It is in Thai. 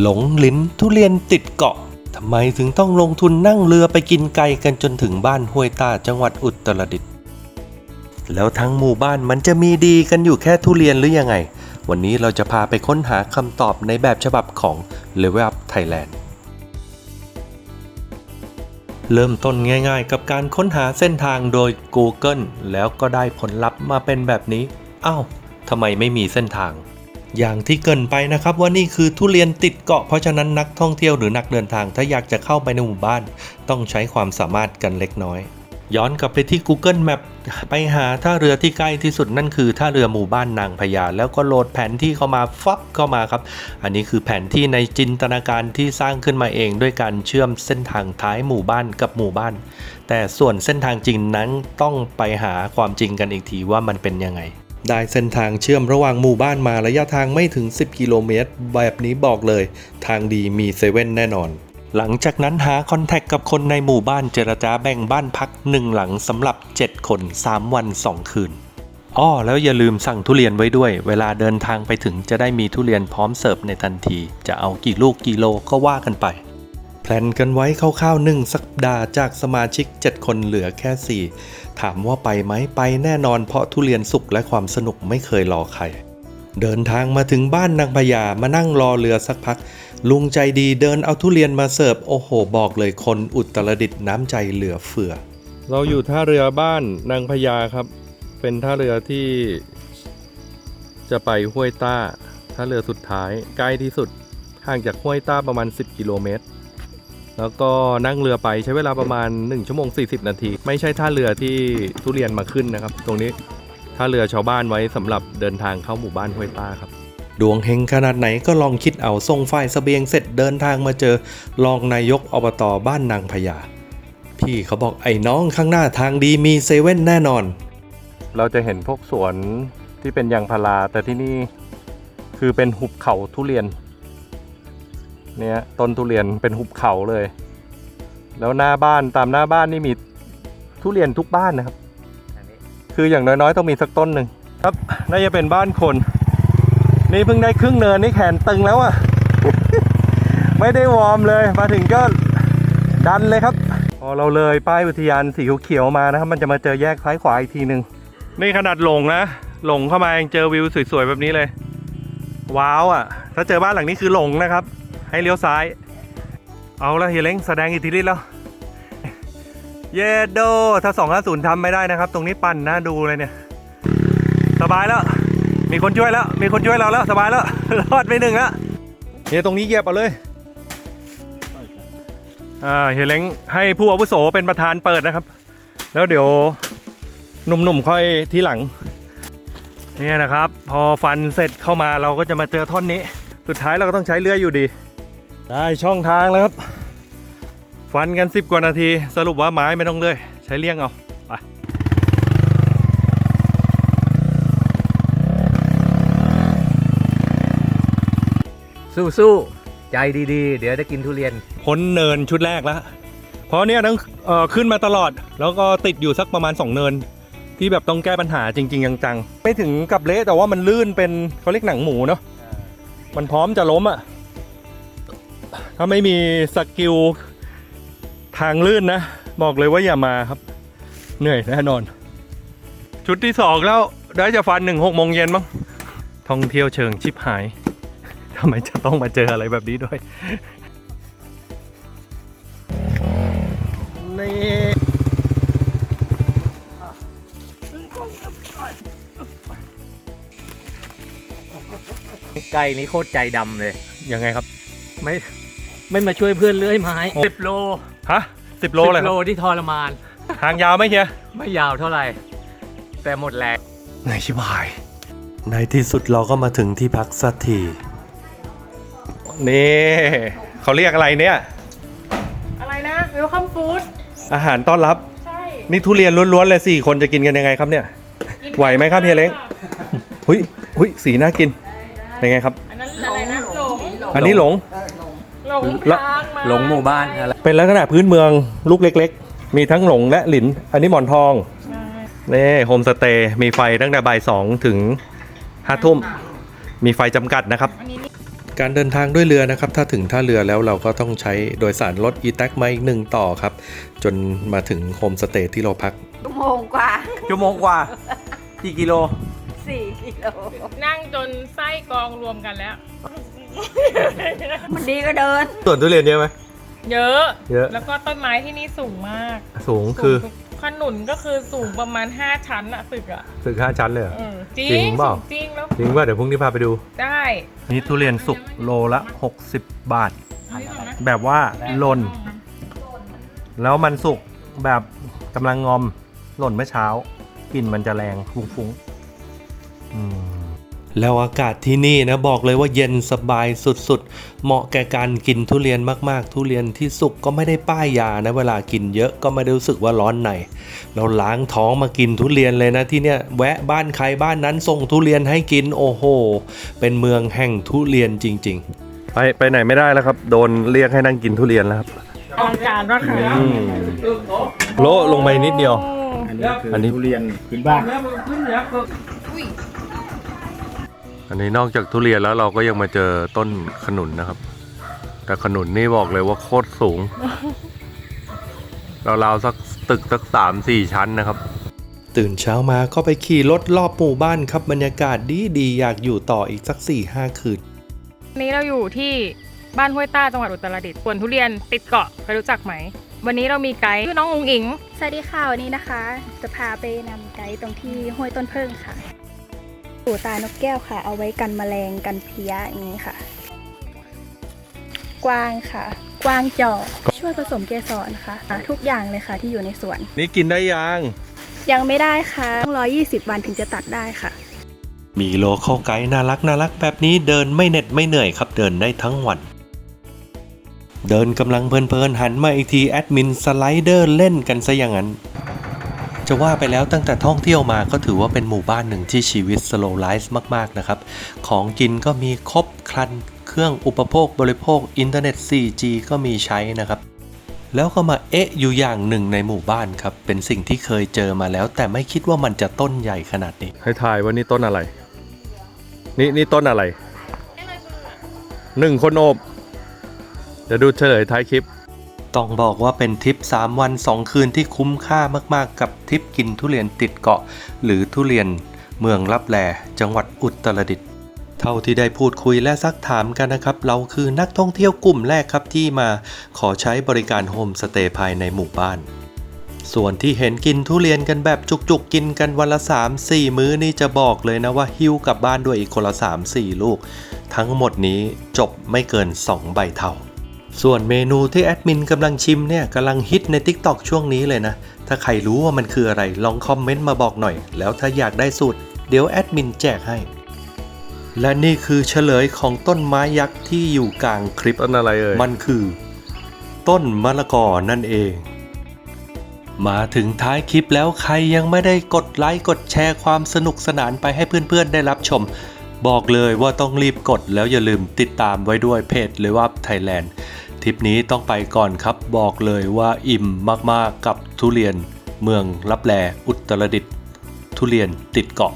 หลงลิ้นทุเรียนติดเกาะทำไมถึงต้องลงทุนนั่งเรือไปกินไกลกันจนถึงบ้านห้วยตาจังหวัดอุตรดิตถ์แล้วทั้งหมู่บ้านมันจะมีดีกันอยู่แค่ทุเรียนหรือยังไง วันนี้เราจะพาไปค้นหาคำตอบในแบบฉบับของ Level Up Thailand เริ่มต้นง่ายๆ กับการค้นหาเส้นทางโดย Google แล้วก็ได้ผลลัพธ์มาเป็นแบบนี้ อ้าวทำไมไม่มีเส้นทาง อย่างที่เกินไปนะครับว่านี่คือทุเรียนติดเกาะเพราะฉะนั้นนักท่องเที่ยวหรือนักเดินทางถ้าอยากจะเข้าไปในหมู่บ้าน ต้องใช้ความสามารถกันเล็กน้อย ย้อนกลับไปที่ Google Map ไปหาท่าเรือที่ใกล้ที่สุดนั่นคือท่าเรือหมู่บ้านนางพญาแล้วก็โหลดแผนที่เข้ามาฟับเข้ามาครับ อันนี้คือแผนที่ในจินตนาการที่สร้างขึ้นมาเอง ด้วยการเชื่อมเส้นทางท้ายหมู่บ้านกับหมู่บ้าน แต่ส่วนเส้นทางจริงนั้นต้องไปหาความจริงกันอีกทีว่ามันเป็นยังไง ได้เส้นทางเชื่อมระหว่างหมู่บ้านมาระยะทางไม่ถึง 10 กิโลเมตร แบบนี้บอกเลย ทางดีมีเซเว่นแน่นอน หลังจากนั้นหาคอนแทคกับคนในหมู่บ้านเจรจาแบ่งบ้านพักหนึ่งหลังสำหรับ 7 คน 3 วัน 2 คืนอ้อแล้วอย่าลืมสั่งทุเรียนไว้ด้วย เวลาเดินทางไปถึงจะได้มีทุเรียนพร้อมเสิร์ฟในทันที จะเอากี่ลูกกี่โลก็ว่ากันไป แพลนกันไว้คร่าวๆหนึ่งสัปดาห์จากสมาชิก 7 คนเหลือแค่ 4 ถามว่าไปไหมไปแน่นอนเพราะทุเรียนสุกและความสนุกไม่เคยรอใคร เดินทางมาถึงบ้านนางพญามานั่งรอเรือสักพัก ลุงใจดีเดินเอาทุเรียนมาเสิร์ฟ โอ้โห บอกเลยคนอุตรดิตถ์น้ำใจเหลือเฟือ เราอยู่ท่าเรือบ้านนางพญาครับ เป็นท่าเรือที่จะไปห้วยต้าท่าเรือสุดท้ายใกล้ที่สุดห่างจากห้วยต้าประมาณ 10 กิโลเมตร แล้วก็นั่งเรือไปใช้เวลาประมาณ 1 ชั่วโมง 40 นาที ไม่ใช่ท่าเรือที่ทุเรียนมาขึ้นนะครับ ตรงนี้ท่าเรือชาวบ้านไว้สำหรับเดินทางเข้าหมู่บ้านห้วยต้าครับ ดวงเฮงขนาดไหนก็ลองคิดเอาส่งฝ่ายสเสบียงเสร็จเดินทางมาเจอรองนายกอบตบ้านนางพญาพี่เขาบอกไอ้น้องข้างหน้าทางดีมีเซเว่นแน่นอน เราจะเห็นพวกสวนที่เป็นยางพาราแต่ที่นี่คือเป็นหุบเขาทุเรียน เนี่ยต้นทุเรียนเป็นหุบเขาเลย แล้วหน้าบ้านตามหน้าบ้านนี่มีทุเรียนทุกบ้านนะครับคืออย่างน้อยๆ ต้องมีสักต้นหนึ่งครับน่าจะเป็นบ้านคน นี่เพิ่งได้ครึ่งเนินนี่แขนตึงแล้วอะไม่ได้วอร์มเลยมาถึงก็ดันเลยครับพอเราเลยป้ายอุทยานสีเขียวมานะครับ มันจะมาเจอแยกซ้ายขวาอีกทีหนึ่งนี่ขนาดหลงนะหลงเข้ามายังเจอวิวสวยๆแบบนี้เลย ว้าวอะ ถ้าเจอบ้านหลังนี้คือหลงนะครับ ให้เลี้ยวซ้าย เอาละเฮียเล้งแสดงอิทธิฤทธิ์แล้ว เยโด ถ้า250ทำไม่ได้นะครับ ตรงนี้ปั่นนะดูเลยเนี่ย สบายแล้ว มีคนช่วยแล้ว มีคนช่วยเราแล้ว สบายแล้ว รอดไปหนึ่งแล้วเฮียตรงนี้เหยียบเอาเลยอ่าเฮียเล้งให้ผู้อาวุโสเป็นประธานเปิดนะครับ แล้วเดี๋ยวหนุ่มๆค่อยทีหลังเนี่ยนะครับ พอฟันเสร็จเข้ามาเราก็จะมาเจอท่อนนี้ สุดท้ายเราก็ต้องใช้เลื่อยอยู่ดี ได้ช่องทางแล้วครับ ฟันกัน10กว่านาที สรุปว่าไม้ไม่ต้องเลื่อยใช้เลี่ยงเอาไปสู้ๆใจดีๆ เดี๋ยวได้กินทุเรียน พ้นเนินชุดแรกแล้ว เพราะเนี่ยต้องเอ่อขึ้นมาตลอด แล้วก็ติดอยู่สักประมาณ 2 เนิน ที่แบบต้องแก้ปัญหาจริง ๆ จังๆ ไม่ถึงกับเละแต่ว่ามันลื่นเป็นเขาเรียกหนังหมูเนาะมันพร้อมจะล้มอะ่ะ ถ้าไม่มีสกิลทางลื่นนะ บอกเลยว่าอย่ามาครับ เหนื่อยแน่นอน ชุดที่สองแล้วได้จะฟันหนึ่งหกโมงเย็นมั้งท่องเที่ยวเชิงชิบหายทำไมจะต้องมาเจออะไรแบบนี้ด้วยนี่ไก่นี้โคตรใจดำเลย ยังไงครับ ไม่ ไม่มาช่วยเพื่อนเลื้อยไม้โอ้สิบโลฮะสิบโลเลยสิบคโลรับที่ทรมาน ทางยาวไหมเฮียไม่ยาวเท่าไหร่ แต่หมดแรงไหนชิบหาย ในที่สุดเราก็มาถึงที่พักสักที นี่เขาเรียกอะไรเนี่ย อะไรนะเวลคัมฟู้ดอาหารต้อนรับ ใช่นี่ทุเรียนล้วนๆเลยสี่คนจะกินกันยังไงครับเนี่ยกินไหวไหมครับเฮียเล้งหุยหุยสีน่ากินยังไงครับ อันนั้นอะไรนะหลงอันนี้หลงห ลงละทางมาหลงหมู่บ้านอะไรเป็นลักษณะพื้นเมืองลูกเล็ก ๆ มีทั้งหลงและหลิน อันนี้หมอนทองใช่นี่โฮมสเตย์มีไฟตั้งแต่บ่ายสองถึงห้าทุ่มมีไฟจำกัดนะครับ อันนี้นี่การเดินทางด้วยเรือนะครับ ถ้าถึงท่าเรือแล้วเราก็ต้องใช้โดยสารรถอีแท็กมาอีกหนึ่งต่อครับ จนมาถึงโฮมสเตย์ที่เราพัก ชั่วโมงกว่า ชั่วโมงกว่ากี่กิโลสี่กิโลนั่งจนไส้กองรวมกันแล้ว มันดีก็เดิน ส่วนทุเรียนเยอะไหม เยอะ เยอะ แล้วก็ต้นไม้ที่นี่สูงมากสูงคือสูงขนุนก็คือสูงประมาณ 5 ชั้นอะตึกอะถึงห้าชั้นเลยเออจริจริงงเปล่า สูงจริงแล้วจริงว่าเดี๋ยวพรุ่งนี้พาไปดู ได้นี่ทุเรียนสุกโลละ 60 บาทนี่ก่อนนะแบบว่าหล่น แล้วมันสุกแบบกำลังงอม หล่นเมื่อเช้ากลิ่นมันจะแรงฟุ้งๆ แล้วอากาศที่นี่นะบอกเลยว่าเย็นสบายสุดๆ เหมาะแก่การกินทุเรียนมากๆ ทุเรียนที่สุกก็ไม่ได้ป้ายยานะเวลากินเยอะก็ไม่ได้รู้สึกว่าร้อนในเราล้างท้องมากินทุเรียนเลยนะที่เนี่ยแวะบ้านใครบ้านนั้นส่งทุเรียนให้กินโอ้โห เป็นเมืองแห่งทุเรียนจริง ๆ ไปไปไหนไม่ได้แล้วครับ โดนเรียกให้นั่งกินทุเรียนแล้วครับอลังการมากค่ะโละลงไปนิดเดียว อันนี้คืออันนี้ทุเรียนพื้นบ้าน อันนี้นอกจากทุเรียนแล้วเราก็ยังมาเจอต้นขนุนนะครับ แต่ขนุนนี่บอกเลยว่าโคตรสูงราวๆสักตึกสักสามสี่ชั้นนะครับ ตื่นเช้ามาก็ไปขี่รถรอบหมู่บ้านครับบรรยากาศดีดีๆอยากอยู่ต่ออีกสัก4ี่ห้าคืนวันนี้เราอยู่ที่บ้านห้วยต้าจังหวัดอุตรดิตถ์สวนทุเรียนติดเกาะเคยรู้จักไหม วันนี้เรามีไกด์ชื่อน้องอุ๋งอิง สวัสดีค่ะวันนี้นะคะ จะพาไปนำไกด์ตรงที่ห้วยต้นเพิ่งค่ะ ปูตานกแก้วค่ะ เอาไว้กันแมลงกันเพี้ยอย่างนี้ค่ะ กวางค่ะ กวางจอกช่วยผสมเกสรค่ะอะ ทุกอย่างเลยค่ะที่อยู่ในสวน นี่กินได้ยัง ยังไม่ได้ค่ะต้องรอ20 วันถึงจะตัดได้ค่ะ มีโลเข้าไกด์น่ารักน่ารักแบบนี้เดินไม่เหน็ดไม่เหนื่อยครับเดินได้ทั้งวัน เดินกำลังเพลินๆหันมาอีกทีแอดมินสไลเดอร์เล่นกันซะอย่างนั้น จะว่าไปแล้วตั้งแต่ท่องเที่ยวมาก็ถือว่าเป็นหมู่บ้านหนึ่งที่ชีวิตสโลว์ไลฟ์มาก ๆ นะครับ ของกินก็มีครบครัน เครื่องอุปโภคบริโภคอินเทอร์เน็ต 4G ก็มีใช้นะครับ แล้วก็มาเอ๊ะอยู่อย่างหนึ่งในหมู่บ้านครับ เป็นสิ่งที่เคยเจอมาแล้ว แต่ไม่คิดว่ามันจะต้นใหญ่ขนาดนี้ ให้ทายว่านี่ต้นอะไร นี่นี่ต้นอะไรหนึ่งคนโอบ เดี๋ยวดูเฉลยท้ายคลิป ต้องบอกว่าเป็นทริป 3 วัน 2 คืนที่คุ้มค่ามากๆ กับทริปกินทุเรียนติดเกาะ หรือทุเรียนเมืองลับแลจังหวัดอุตรดิตถ์เท่าที่ได้พูดคุยและซักถามกันนะครับ เราคือนักท่องเที่ยวกลุ่มแรกครับที่มาขอใช้บริการโฮมสเตย์ภายในหมู่บ้าน ส่วนที่เห็นกินทุเรียนกันแบบจุกๆ กินกันวันละ 3-4 มื้อนี่จะบอกเลยนะว่าหิ้วกลับบ้านด้วยอีกคนละ 3-4 ลูก ทั้งหมดนี้จบไม่เกิน 2 ใบเท่า ส่วนเมนูที่แอดมินกำลังชิมเนี่ยกำลังฮิตใน TikTok ช่วงนี้เลยนะ ถ้าใครรู้ว่ามันคืออะไรลองคอมเมนต์มาบอกหน่อย แล้วถ้าอยากได้สูตร เดี๋ยวแอดมินแจกให้ และนี่คือเฉลยของต้นไม้ยักษ์ที่อยู่กลางคลิปต้นอะไรเอ่ยมันคือ ต้นมะละกอนั่นเอง มาถึงท้ายคลิปแล้วใครยังไม่ได้กดไลค์กดแชร์ความสนุกสนานไปให้เพื่อนๆได้รับชมบอกเลยว่าต้องรีบกดแล้วอย่าลืมติดตามไว้ด้วยเพจเลยว่าไทยแลนด์ ทริปนี้ต้องไปก่อนครับบอกเลยว่าอิ่มมากๆกับทุเรียนเมืองลับแลอุตรดิตถ์ทุเรียนติดเกาะ